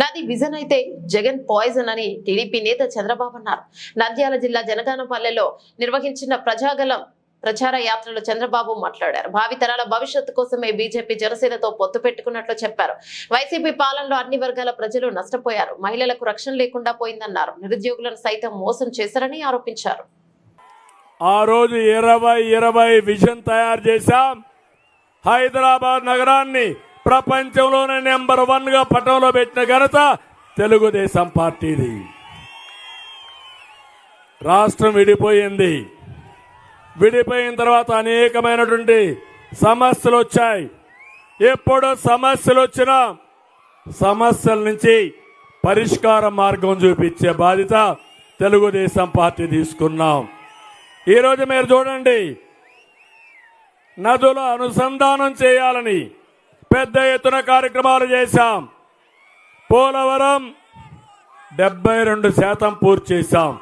నాది విజన్ అయితే జగన్ పాయిజన్ అని టీడీపీ నేత చంద్రబాబు అన్నారు. నంద్యాల జిల్లా జనగానపల్లెలో నిర్వహించిన ప్రజాగలం ప్రచార యాత్రలో చంద్రబాబు మాట్లాడారు. భావితరాల భవిష్యత్తు కోసమే బీజేపీ జనసేనతో పొత్తు పెట్టుకున్నట్లు చెప్పారు. వైసీపీ పాలనలో అన్ని వర్గాల ప్రజలు నష్టపోయారు. మహిళలకు రక్షణ లేకుండా పోయిందన్నారు. నిరుద్యోగులను సైతం మోసం చేశారని ఆరోపించారు. ఆ రోజు ఇరవై ఇరవై విజన్ తయారు చేశాం. హైదరాబాద్ నగరాన్ని ప్రపంచంలోనే నెంబర్ వన్గా పటంలో పెట్టిన ఘనత తెలుగుదేశం పార్టీది. రాష్ట్రం విడిపోయింది. విడిపోయిన తర్వాత అనేకమైనటువంటి సమస్యలు వచ్చాయి. ఎప్పుడు సమస్యలు వచ్చినా సమస్యల నుంచి పరిష్కార మార్గం చూపించే బాధ్యత తెలుగుదేశం పార్టీ తీసుకున్నాం. ఈరోజు మీరు చూడండి నదుల అనుసంధానం చేయాలని పెద్ద ఎత్తున కార్యక్రమాలు చేశాం. పోలవరం డెబ్బై రెండు శాతం పూర్తి చేశాం.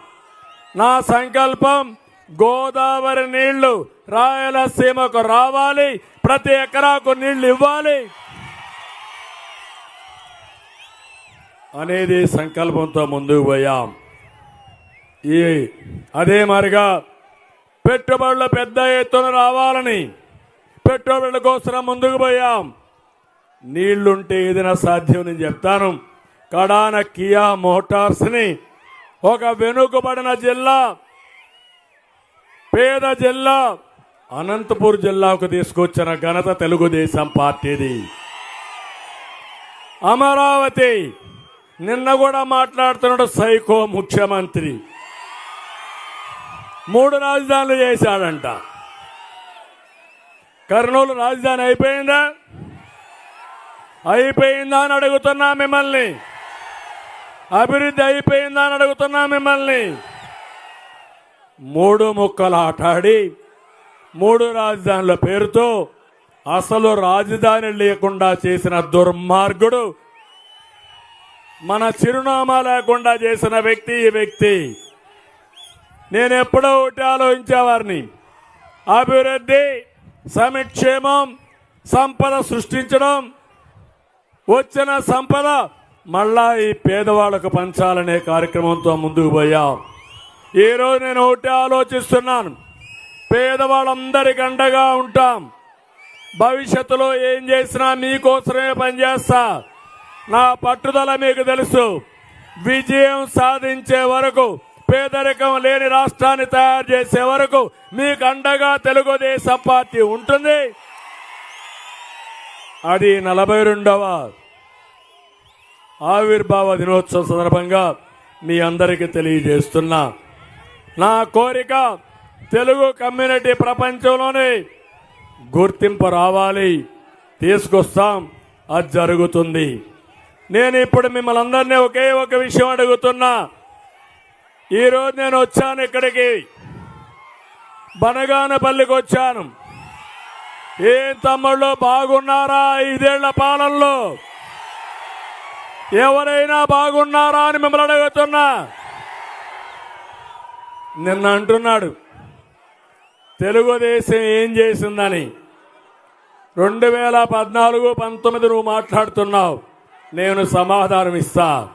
నా సంకల్పం గోదావరి నీళ్ళు రాయలసీమకు రావాలి ప్రతి ఎకరాకు నీళ్ళు ఇవ్వాలి అనేది సంకల్పంతో ముందుకు పోయాం. ఈ అదే మరిగా పెట్టుబడులు పెద్ద ఎత్తున రావాలని పెట్టుబడుల కోసం ముందుకు పోయాం. నీళ్ళుంటే ఏదైనా సాధ్యం నేను చెప్తాను. కడాన కియా మోటార్స్ని ఒక వెనుకబడిన జిల్లా పేద జిల్లా అనంతపూర్ జిల్లాకు తీసుకొచ్చిన ఘనత తెలుగుదేశం పార్టీది. అమరావతి నిన్న కూడా మాట్లాడుతున్నాడు సైకో ముఖ్యమంత్రి. మూడు రాజధానులు చేశాడంట. కర్నూలు రాజధాని అయిపోయిందా? అయిపోయిందా అని అడుగుతున్నా మిమ్మల్ని. అభివృద్ధి అయిపోయిందా అని అడుగుతున్నా మిమ్మల్ని. మూడు ముక్కలు ఆటాడి మూడు రాజధానుల పేరుతో అసలు రాజధాని లేకుండా చేసిన దుర్మార్గుడు మన చిరునామా లేకుండా చేసిన వ్యక్తి ఈ వ్యక్తి. నేను ఎప్పుడో ఒకటి ఆలోచించేవారిని అభివృద్ధి సమిక్షేమం సంపద సృష్టించడం వచ్చిన సంపద మళ్ళా ఈ పేదవాళ్ళకు పంచాలనే కార్యక్రమంతో ముందుకు పోయాం. ఈరోజు నేను ఒకటి ఆలోచిస్తున్నాను. పేదవాళ్ళందరికి అండగా ఉంటాం. భవిష్యత్తులో ఏం చేసినా మీకోసమే పనిచేస్తా. నా పట్టుదల మీకు తెలుసు. విజయం సాధించే వరకు పేదరికం లేని రాష్ట్రాన్ని తయారు చేసే వరకు మీకు అండగా తెలుగుదేశం పార్టీ ఉంటుంది. అది నలభై రెండవ ఆవిర్భావ దినోత్సవం సందర్భంగా మీ అందరికీ తెలియజేస్తున్నా. నా కోరిక తెలుగు కమ్యూనిటీ ప్రపంచంలోనే గుర్తింపు రావాలి తీసుకొస్తాం అది జరుగుతుంది. నేను ఇప్పుడు మిమ్మల్ని అందరినీ ఒకే ఒక విషయం అడుగుతున్నా. ఈరోజు నేను వచ్చాను ఇక్కడికి. బనగానపల్లికి వచ్చాను. ఏం తమ్ముళ్ళు బాగున్నారా ఐదేళ్ళ పాలనలో? ఎవరైనా బాగున్నారా అని మిమ్మల్ని అడుగుతున్నా. నిన్న అంటున్నాడు తెలుగుదేశం ఏం చేసిందని. రెండు వేల పద్నాలుగు పంతొమ్మిది నువ్వు మాట్లాడుతున్నావు నేను సమాధానం ఇస్తా.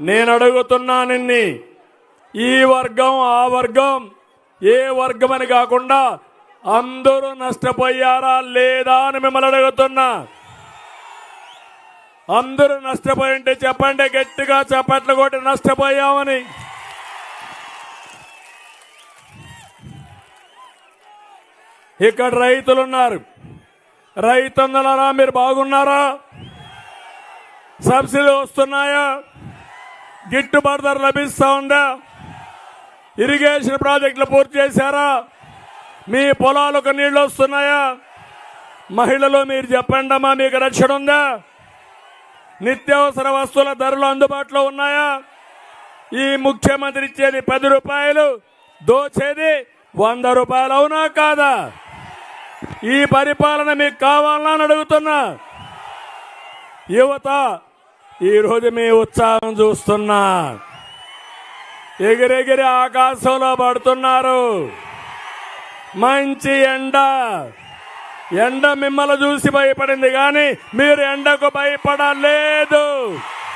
నేను అడుగుతున్నా నిన్ని ఈ వర్గం ఆ వర్గం ఏ వర్గం అని కాకుండా అందరూ నష్టపోయారా లేదా అని మిమ్మల్ని అడుగుతున్నా. అందరూ నష్టపోయి ఉంటే చెప్పండి గట్టిగా చప్పట్లు కొట్టి నష్టపోయామని. ఇక్కడ రైతులు ఉన్నారు రైతన్నలారా మీరు బాగున్నారా? సబ్సిడీ వస్తున్నాయా? గిట్టుబాటు ధర లభిస్తా ఉందా? ఇరిగేషన్ ప్రాజెక్టులు పూర్తి చేశారా? మీ పొలాలకు నీళ్ళు వస్తున్నాయా? మహిళలు మీరు చెప్పండమ్మా మీకు రక్షణ ఉందా? నిత్యావసర వస్తువుల ధరలు అందుబాటులో ఉన్నాయా? ఈ ముఖ్యమంత్రి ఇచ్చేది పది రూపాయలు దోచేది వంద రూపాయలు అవునా కాదా? ఈ పరిపాలన మీకు కావాలా అని అడుగుతున్నా. యువత ఈరోజు మీ ఉత్సాహం చూస్తున్నా. ఎగిరెగిరి ఆకాశంలో పడుతున్నారు. మంచి ఎండ. ఎండ మిమ్మల్ని చూసి భయపడింది కానీ మీరు ఎండకు భయపడలేదు.